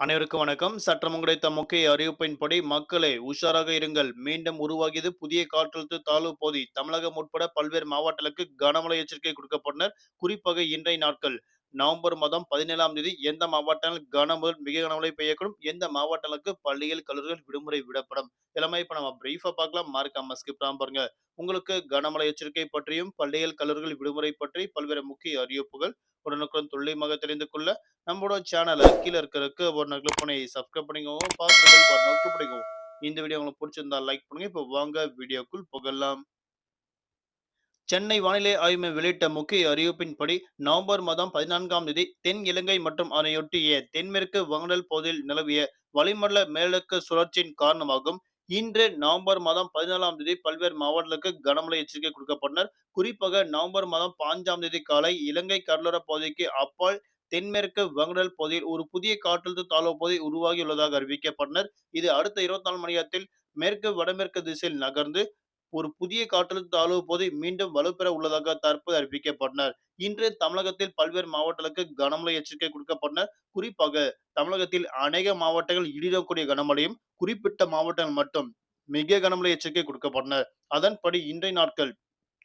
அனைவருக்கும் வணக்கம். சற்றம் கிடைத்த முக்கிய அறிவிப்பின்படி மக்களே உஷாராக இருங்கள். மீண்டும் உருவாகியது புதிய காற்றழுத்த தாழ்வு பகுதி. தமிழகம் உட்பட பல்வேறு மாவட்டங்களுக்கு கனமழை எச்சரிக்கை கொடுக்கப்பட்டனர். குறிப்பாக இன்றைய நாட்கள் நவம்பர் மாதம் பதினேழாம் தேதி எந்த மாவட்டங்கள் கனமுதல் மிக கனமழை பெய்யக்கூடும்? எந்த மாவட்டங்களுக்கு பள்ளிகள் கல்லூரிகள் விடுமுறை விடப்படும்? எல்லாமே இப்ப நம்ம பிரீஃபா பார்க்கலாம். மறக்காம ஸ்கிப் பாருங்க. உங்களுக்கு கனமழை எச்சரிக்கை பற்றியும் பள்ளிகள் கல்லூரிகள் விடுமுறை பற்றி பல்வேறு முக்கிய அறிவிப்புகள் உடனுக்குடன் துல்லியமாக தெரிந்து கொள்ள நம்மளோட சேனலை கீழே இருக்கிறதுக்கு ஒரு கிளிக் பண்ணி சப்ஸ்கிரைப் பண்ணிக்கோங்க. பார்த்து பண்ணிக்கோங்க. இந்த வீடியோ உங்களுக்கு பிடிச்சிருந்தா லைக் பண்ணுங்க. இப்போ வாங்க வீடியோக்குள் புகழலாம் சென்னை வானிலை ஆய்வு மையம் வெளியிட்ட முக்கிய அறிவிப்பின்படி நவம்பர் மாதம் பதினான்காம் தேதி தென் இலங்கை மற்றும் அதனையொட்டிய தென்மேற்கு வங்கடல் பகுதியில் நிலவிய வளிமண்டல மேலக்கு சுழற்சியின் காரணமாகும் இன்று நவம்பர் மாதம் பதினாலாம் தேதி பல்வேறு மாவட்டங்களுக்கு கனமழை எச்சரிக்கை கொடுக்கப்பட்டனர். குறிப்பாக நவம்பர் மாதம் பாஞ்சாம் தேதி காலை இலங்கை கடலோர பகுதிக்கு அப்பால் தென்மேற்கு வங்கடல் பகுதியில் ஒரு புதிய காற்றழுத்த தாழ்வு பகுதி உருவாகியுள்ளதாக அறிவிக்கப்பட்டனர். இது அடுத்த இருபத்தி நாலு மணி நேரத்தில் மேற்கு வடமேற்கு திசையில் நகர்ந்து ஒரு புதிய காற்றழுத்த தாழ்வு பகுதி மீண்டும் வலுப்பெற உள்ளதாக தற்போது அறிவிக்கப்பட்டனர். இன்று தமிழகத்தில் பல்வேறு மாவட்டங்களுக்கு கனமழை எச்சரிக்கை கொடுக்கப்பட்டனர். குறிப்பாக தமிழகத்தில் அநேக மாவட்டங்கள் இடிடக்கூடிய கனமழையும் குறிப்பிட்ட மாவட்டங்கள் மட்டும் மிக கனமழை எச்சரிக்கை கொடுக்கப்பட்டனர் அதன்படி இன்றைய நாட்கள்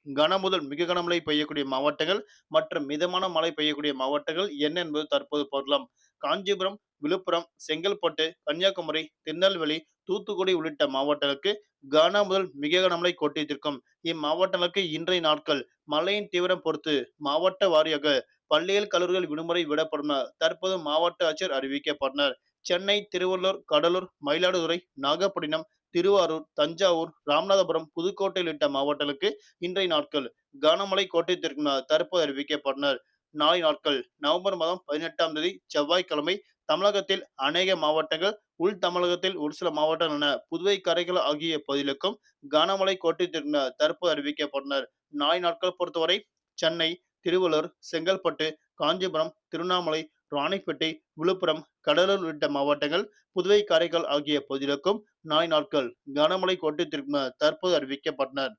கன முதல் மிக கனமழை பெய்யக்கூடிய மாவட்டங்கள் மற்றும் மிதமான மழை பெய்யக்கூடிய மாவட்டங்கள் என்ன என்பது தற்போது பார்க்கலாம். காஞ்சிபுரம் விழுப்புரம் செங்கல்பட்டு கன்னியாகுமரி திருநெல்வேலி தூத்துக்குடி உள்ளிட்ட மாவட்டங்களுக்கு கன முதல் மிக கனமழை கொட்டித்திருக்கும் இம்மாவட்டங்களுக்கு இன்றைய நாட்கள் மழையின் தீவிரம் பொறுத்து மாவட்ட வாரியாக பள்ளிகள் கல்லூரிகள் விடுமுறை விடப்படும் தற்போது மாவட்ட ஆட்சியர் அறிவிக்கப்பட்டனர். சென்னை திருவள்ளூர் கடலூர் மயிலாடுதுறை நாகப்பட்டினம் திருவாரூர் தஞ்சாவூர் ராமநாதபுரம் புதுக்கோட்டை உள்ளிட்ட மாவட்டங்களுக்கு இன்றைய நாட்கள் கனமழை கோட்டத்திற்கு தற்போது அறிவிக்கப்பட்டனர். நாளை நாட்கள் நவம்பர் மாதம் பதினெட்டாம் தேதி செவ்வாய்க்கிழமை தமிழகத்தில் அநேக மாவட்டங்கள் உள் தமிழகத்தில் ஒரு சில மாவட்டங்கள் என புதுவை கரைகள் ஆகிய பகுதிகளுக்கும் கனமழை கோட்டத்திற்கு தற்போது அறிவிக்கப்பட்டனர். நாளை நாட்கள் பொறுத்தவரை சென்னை திருவள்ளூர் செங்கல்பட்டு காஞ்சிபுரம் திருவண்ணாமலை ராணிப்பேட்டை விழுப்புரம் கடலூர் உள்ளிட்ட மாவட்டங்கள் புதுவை காரைக்கால் ஆகிய பகுதிகளுக்கும் நாளை நாட்கள் கனமழை கோட்டத்திற்கு தற்போது அறிவிக்கப்பட்டனர்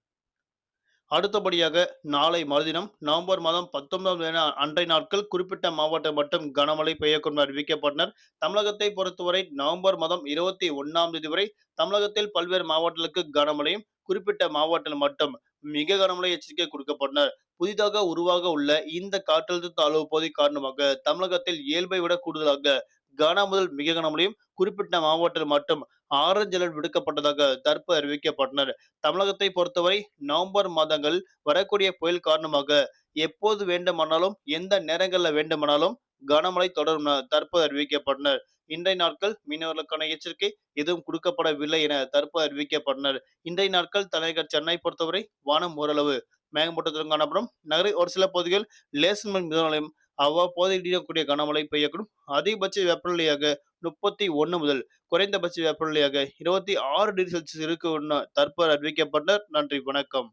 அடுத்தபடியாக நாளை மறுதினம் நவம்பர் மாதம் பத்தொன்பதாம் தேதி அன்றைய நாட்கள் குறிப்பிட்ட மாவட்டம் மட்டும் கனமழை பெய்யக்கூடும் அறிவிக்கப்பட்டனர். தமிழகத்தை பொறுத்தவரை நவம்பர் மாதம் இருபத்தி ஒன்னாம் தேதி வரை தமிழகத்தில் பல்வேறு மாவட்டங்களுக்கு கனமழையும் குறிப்பிட்ட மாவட்டத்தில் மட்டும் மிக கனமழை எச்சரிக்கை கொடுக்கப்பட்டனர். புதிதாக உருவாக உள்ள இந்த காற்றழுத்த தாழ்வு பகுதி காரணமாக தமிழகத்தில் இயல்பை விட கூடுதலாக கன முதல் மிக கனமழையும் குறிப்பிட்ட மாவட்டத்தில் மட்டும் ஆரஞ்சு அலர்ட் விடுக்கப்பட்டதாக தற்போது அறிவிக்கப்பட்டனர். தமிழகத்தை பொறுத்தவரை நவம்பர் மாதங்கள் வரக்கூடிய புயல் காரணமாக எப்போது வேண்டுமானாலும் எந்த நேரங்களில் வேண்டுமானாலும் கனமழை தொடரும் தற்போது அறிவிக்கப்பட்டனர். இன்றைய நாட்கள் மீனவர்களுக்கான எச்சரிக்கை எதுவும் கொடுக்கப்படவில்லை என தற்போது அறிவிக்கப்பட்டனர். இன்றைய நாட்கள் தலைநகர் சென்னை பொறுத்தவரை வானம் ஓரளவு மேகமூட்டத்துடன் காணப்படும். நகரில் ஒரு சில பகுதிகள் லேசன் மிதநிலையம் அவ்வப்போது இடியக்கூடிய கனமழை பெய்யக்கூடும். அதிகபட்ச வெப்பநிலையாக முப்பத்தி ஒன்று முதல் குறைந்தபட்ச வெப்பநிலையாக இருபத்தி ஆறு டிகிரி செல்சியஸ் இருக்கு தற்போது அறிவிக்கப்பட்டனர். நன்றி வணக்கம்.